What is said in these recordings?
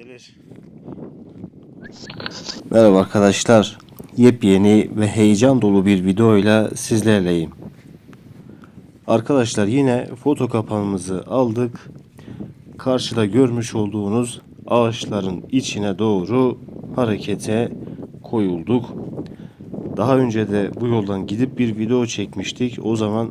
Çevir. Merhaba arkadaşlar. Yepyeni ve heyecan dolu bir videoyla sizlerleyim. Arkadaşlar yine foto kapanımızı aldık. Karşıda görmüş olduğunuz ağaçların içine doğru harekete koyulduk. Daha önce de bu yoldan gidip bir video çekmiştik. O zaman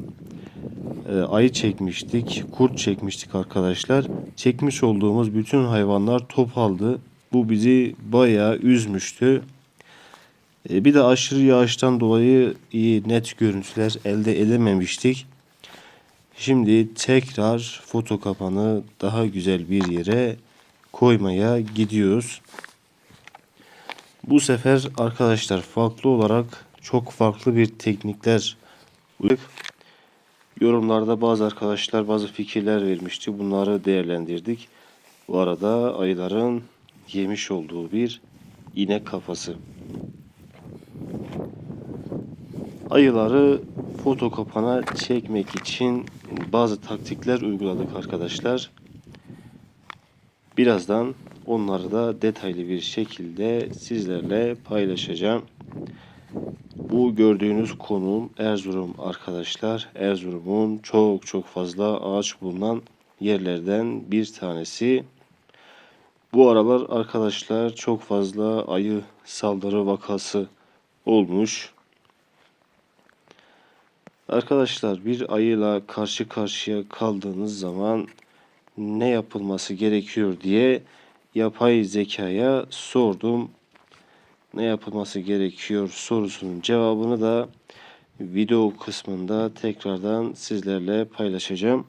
e, ayı çekmiştik, kurt çekmiştik arkadaşlar. Çekmiş olduğumuz bütün hayvanlar top aldı. Bu bizi bayağı üzmüştü. E, bir de aşırı yağıştan dolayı iyi net görüntüler elde edememiştik. Şimdi tekrar foto kapanı daha güzel bir yere koymaya gidiyoruz. Bu sefer arkadaşlar farklı olarak çok farklı bir teknikler. Yorumlarda bazı arkadaşlar bazı fikirler vermişti. Bunları değerlendirdik. Bu arada ayıların yemiş olduğu bir inek kafası. Ayıları foto kapana çekmek için bazı taktikler uyguladık arkadaşlar. Birazdan onları da detaylı bir şekilde sizlerle paylaşacağım. Bu gördüğünüz konum Erzurum arkadaşlar. Erzurum'un çok çok fazla ağaç bulunan yerlerden bir tanesi. Bu aralar arkadaşlar çok fazla ayı saldırı vakası olmuş. Arkadaşlar bir ayıyla karşı karşıya kaldığınız zaman ne yapılması gerekiyor diye yapay zekaya sordum ne yapılması gerekiyor sorusunun cevabını da video kısmında tekrardan sizlerle paylaşacağım.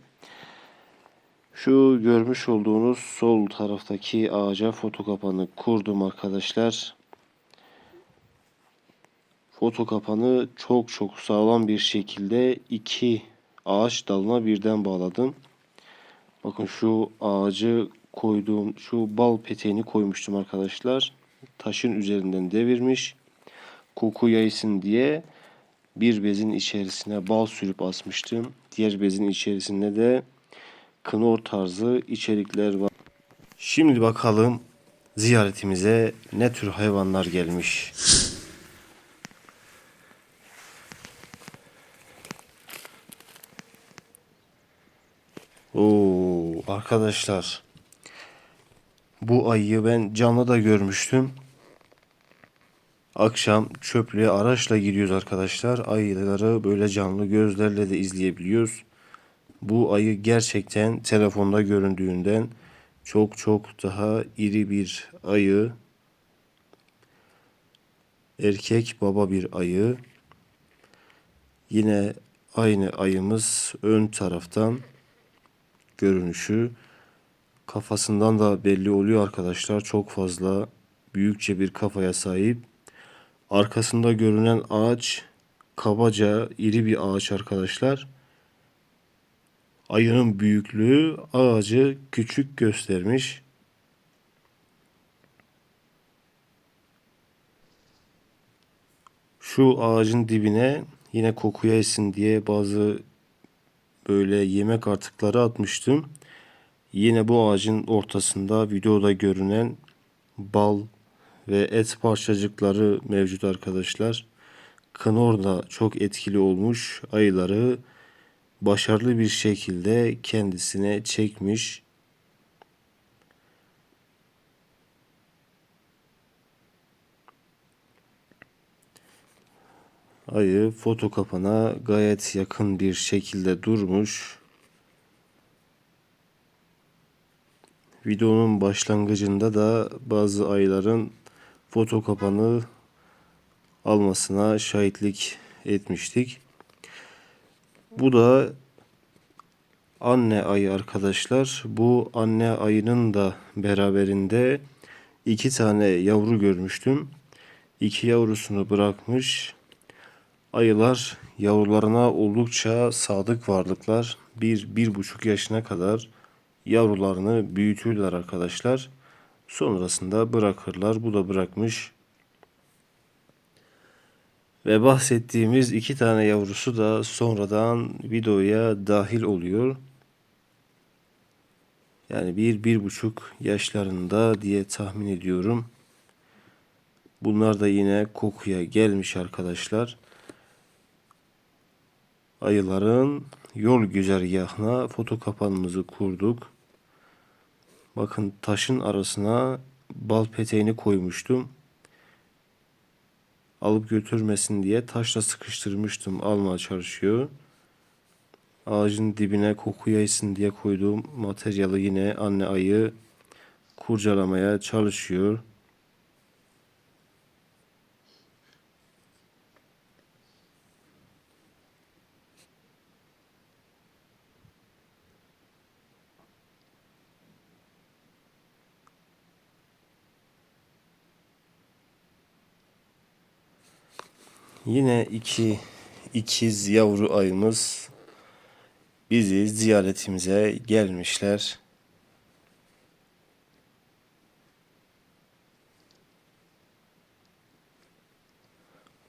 Şu görmüş olduğunuz sol taraftaki ağaca foto kapanı kurdum arkadaşlar. Foto kapanı çok çok sağlam bir şekilde iki ağaç dalına birden bağladım. Bakın şu ağacı koyduğum şu bal peteğini koymuştum arkadaşlar taşın üzerinden devirmiş. Koku yaysın diye bir bezin içerisine bal sürüp asmıştım. Diğer bezin içerisinde de knor tarzı içerikler var. Şimdi bakalım ziyaretimize ne tür hayvanlar gelmiş. Oo arkadaşlar bu ayıyı ben canlı da görmüştüm. Akşam çöplüğe araçla gidiyoruz arkadaşlar. Ayıları böyle canlı gözlerle de izleyebiliyoruz. Bu ayı gerçekten telefonda göründüğünden çok çok daha iri bir ayı. Erkek baba bir ayı. Yine aynı ayımız ön taraftan görünüşü kafasından da belli oluyor arkadaşlar. Çok fazla büyükçe bir kafaya sahip. Arkasında görünen ağaç kabaca iri bir ağaç arkadaşlar. Ayının büyüklüğü ağacı küçük göstermiş. Şu ağacın dibine yine kokuya esin diye bazı böyle yemek artıkları atmıştım. Yine bu ağacın ortasında videoda görünen bal ve et parçacıkları mevcut arkadaşlar. Kınor da çok etkili olmuş. Ayıları başarılı bir şekilde kendisine çekmiş. Ayı foto kapana gayet yakın bir şekilde durmuş. Videonun başlangıcında da bazı ayların foto kapanı almasına şahitlik etmiştik. Bu da anne ayı arkadaşlar. Bu anne ayının da beraberinde iki tane yavru görmüştüm. İki yavrusunu bırakmış. Ayılar yavrularına oldukça sadık varlıklar. Bir, bir buçuk yaşına kadar yavrularını büyütürler arkadaşlar. Sonrasında bırakırlar. Bu da bırakmış. Ve bahsettiğimiz iki tane yavrusu da sonradan videoya dahil oluyor. Yani bir, bir buçuk yaşlarında diye tahmin ediyorum. Bunlar da yine kokuya gelmiş arkadaşlar. Ayıların yol güzergahına foto kapanımızı kurduk. Bakın taşın arasına bal peteğini koymuştum. Alıp götürmesin diye taşla sıkıştırmıştım. Almaya çalışıyor. Ağacın dibine koku yaysın diye koyduğum materyali yine anne ayı kurcalamaya çalışıyor. Yine iki ikiz yavru ayımız bizi ziyaretimize gelmişler.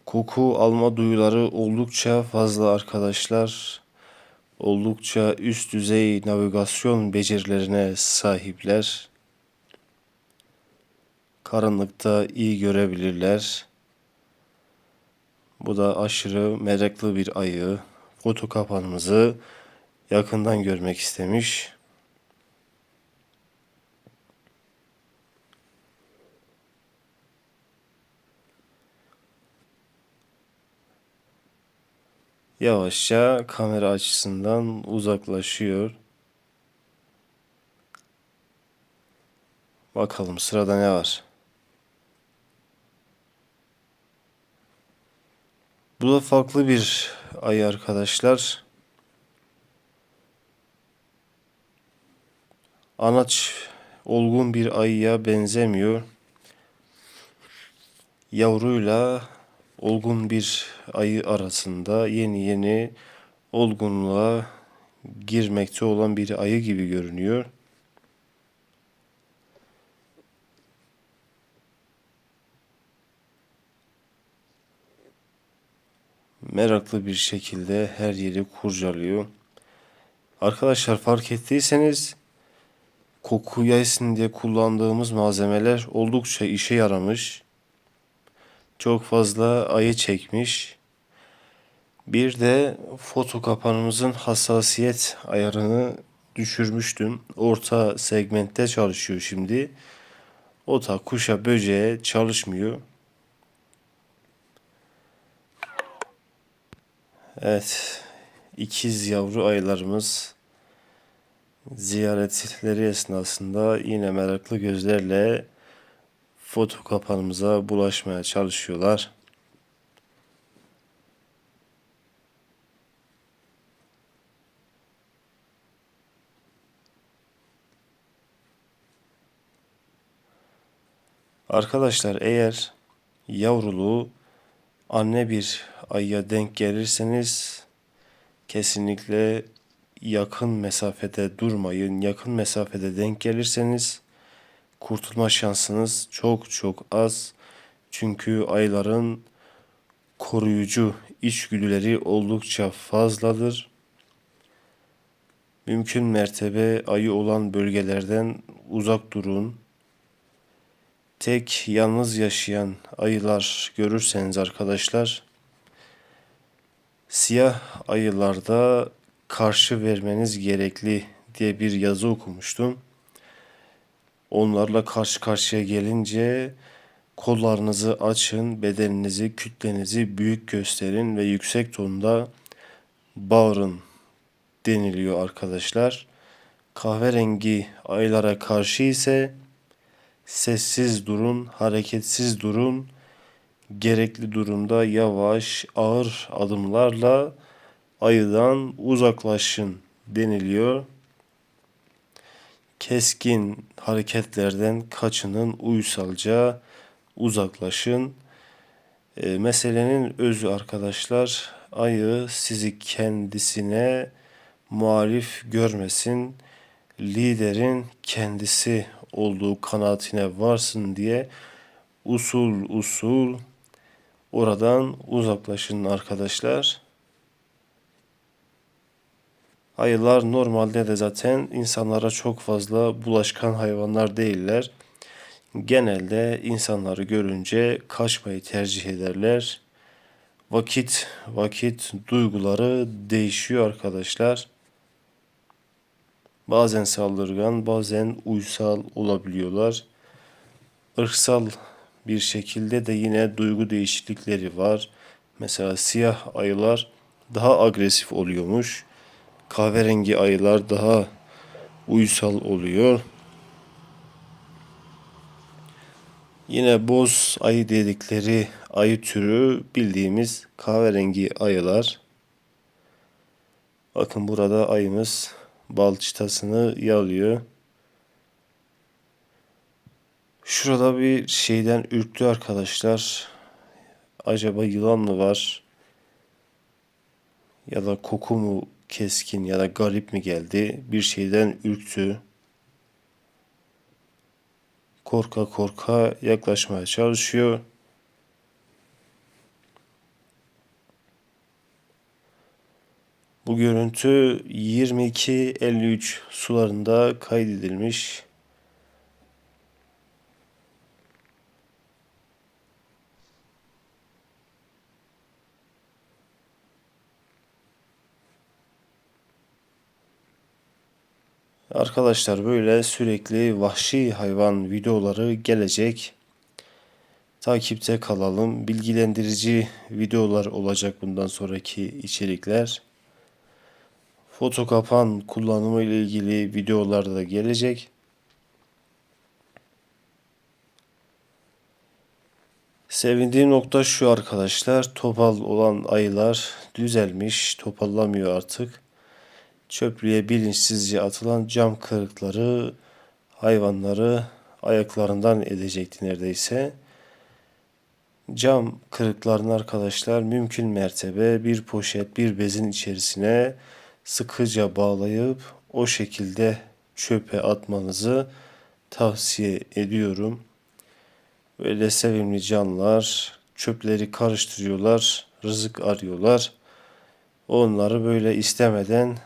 Koku alma duyuları oldukça fazla arkadaşlar. Oldukça üst düzey navigasyon becerilerine sahipler. Karanlıkta iyi görebilirler. Bu da aşırı meraklı bir ayı. Foto kapanımızı yakından görmek istemiş. Yavaşça kamera açısından uzaklaşıyor. Bakalım sırada ne var? Bu da farklı bir ay arkadaşlar. Anaç olgun bir ayıya benzemiyor. Yavruyla olgun bir ayı arasında yeni yeni olgunluğa girmekte olan bir ayı gibi görünüyor. Meraklı bir şekilde her yeri kurcalıyor. Arkadaşlar fark ettiyseniz koku yaysın diye kullandığımız malzemeler oldukça işe yaramış. Çok fazla ayı çekmiş. Bir de foto kapanımızın hassasiyet ayarını düşürmüştüm. Orta segmentte çalışıyor şimdi. Ota, kuşa, böceğe çalışmıyor. Evet, ikiz yavru ayılarımız ziyaretleri esnasında yine meraklı gözlerle foto kapanımıza bulaşmaya çalışıyorlar. Arkadaşlar eğer yavruluğu anne bir ayıya denk gelirseniz kesinlikle yakın mesafede durmayın. Yakın mesafede denk gelirseniz kurtulma şansınız çok çok az. Çünkü ayıların koruyucu içgüdüleri oldukça fazladır. Mümkün mertebe ayı olan bölgelerden uzak durun. Tek yalnız yaşayan ayılar görürseniz arkadaşlar siyah ayılarda karşı vermeniz gerekli diye bir yazı okumuştum. Onlarla karşı karşıya gelince kollarınızı açın, bedeninizi, kütlenizi büyük gösterin ve yüksek tonda bağırın deniliyor arkadaşlar. Kahverengi aylara karşı ise sessiz durun, hareketsiz durun. Gerekli durumda yavaş, ağır adımlarla ayıdan uzaklaşın deniliyor. Keskin hareketlerden kaçının, uysalca uzaklaşın. E, meselenin özü arkadaşlar, ayı sizi kendisine muhalif görmesin, liderin kendisi olduğu kanaatine varsın diye usul usul oradan uzaklaşın arkadaşlar. Ayılar normalde de zaten insanlara çok fazla bulaşkan hayvanlar değiller. Genelde insanları görünce kaçmayı tercih ederler. Vakit vakit duyguları değişiyor arkadaşlar. Bazen saldırgan, bazen uysal olabiliyorlar. Irksal bir şekilde de yine duygu değişiklikleri var. Mesela siyah ayılar daha agresif oluyormuş. Kahverengi ayılar daha uysal oluyor. Yine boz ayı dedikleri ayı türü bildiğimiz kahverengi ayılar. Bakın burada ayımız bal çıtasını yalıyor. Şurada bir şeyden ürktü arkadaşlar. Acaba yılan mı var? Ya da koku mu keskin ya da garip mi geldi? Bir şeyden ürktü. Korka korka yaklaşmaya çalışıyor. Bu görüntü 22.53 sularında kaydedilmiş. Arkadaşlar böyle sürekli vahşi hayvan videoları gelecek. Takipte kalalım. Bilgilendirici videolar olacak bundan sonraki içerikler. Foto kapan kullanımı ile ilgili videolar da gelecek. Sevindiğim nokta şu arkadaşlar. Topal olan ayılar düzelmiş. Topallamıyor artık. Çöplüğe bilinçsizce atılan cam kırıkları hayvanları ayaklarından edecekti neredeyse. Cam kırıklarını arkadaşlar mümkün mertebe bir poşet bir bezin içerisine sıkıca bağlayıp o şekilde çöpe atmanızı tavsiye ediyorum. Böyle sevimli canlılar çöpleri karıştırıyorlar, rızık arıyorlar. Onları böyle istemeden